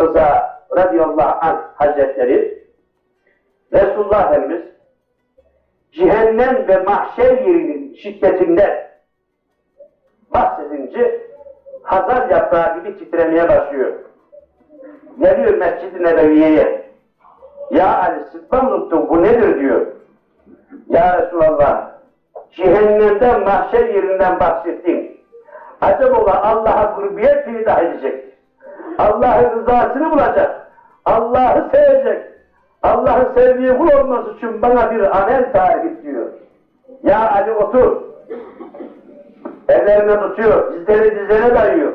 Murtaza radıyallahu anh hazretleri Resulullah Efendimiz cehennem ve mahşer yerinin şiddetinden bahsedince hazar yaprağı gibi titremeye başlıyor. Geliyor Mescid-i Nebeviye'ye. Ya Ali sıkma unuttun bu nedir diyor. Ya Resulallah cehennemden mahşer yerinden bahsettin. Acaba Allah'a kurbiyet peydah edecek. Allah'ın rızasını bulacak. Allah'ı sevecek. Allah'ın sevdiği kul olması için bana bir amel tarif diyor. Ya Ali otur. Ellerine tutuyor, dizleri dizlerine dayıyor.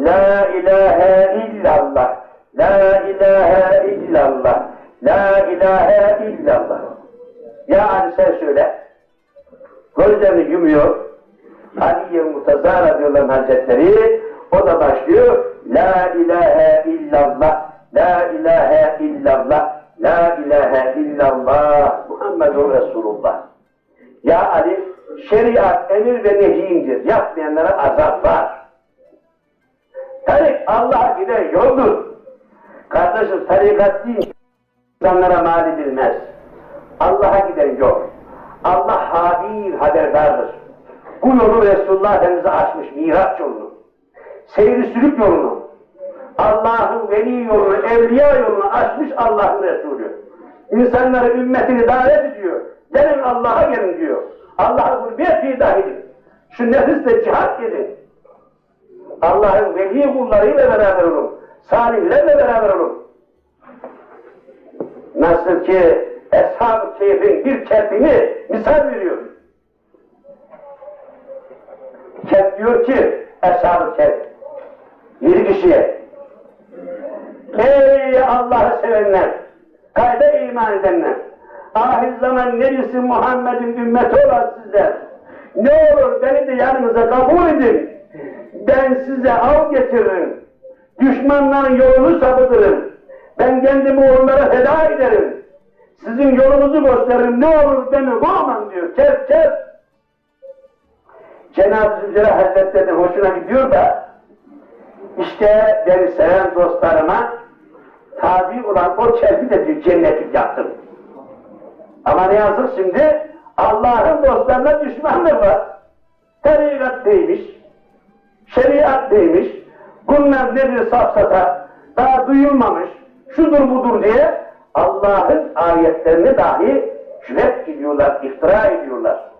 La ilahe illallah. La ilahe illallah. La ilahe illallah. Ya Ali sen söyle. Gözlerini yumuyor. Ali Murtaza radıyallahu anh hazretleri o da başlıyor. La ilahe illallah. La ilahe illallah. La ilahe illallah. Muhammedun Resulullah. Ya Ali şeriat emir ve nehiyindir. Yapmayanlara azap var. Tarik Allah'a giden yoldur. Kardeşim tarikat değil, insanlara mal edilmez. Allah'a giden yol. Allah habir haberdardır. Bu yolu Resulullah Efendimiz'e açmış, miraç yolunu. Seyri sülük yolunu. Allah'ın veli yolunu, evliya yolunu açmış Allah'ın Resulü. İnsanları, ümmetini davet ediyor. Gelin Allah'a gelin diyor. Allah'a kurbiyet idah edin. Şu nefisle cihat edin. Allah'ın veli kullarıyla beraber olun. Salihlerle beraber olun. Nasıl ki Eshab-ı Keyf'in bir kendini misal veriyor. Kehf diyor ki Eshab-ı Kehf bir kişiye. Ey Allah'ı sevenler, kayda iman edenler, ahir zaman neresi Muhammed'in ümmeti olan sizler, ne olur beni de yanınıza kabul edin, ben size av getiririm, düşmanların yolunu sapıtırım, ben kendimi onlara feda ederim, sizin yolunuzu gösteririm, ne olur beni kovman diyor, kes kes. Cenab-ı Zülcelal Hazretleri hoşuna gidiyor da, işte beni seven dostlarıma tabi olan o çelpi de diyor cennetlik yaptım. Ama ne yazık şimdi Allah'ın dostlarına düşmanlık var. Tarikat değilmiş, şeriat değilmiş, bunlar nedir safsata, daha duyulmamış, şudur budur diye Allah'ın ayetlerini dahi cüret ediyorlar, iftira ediyorlar.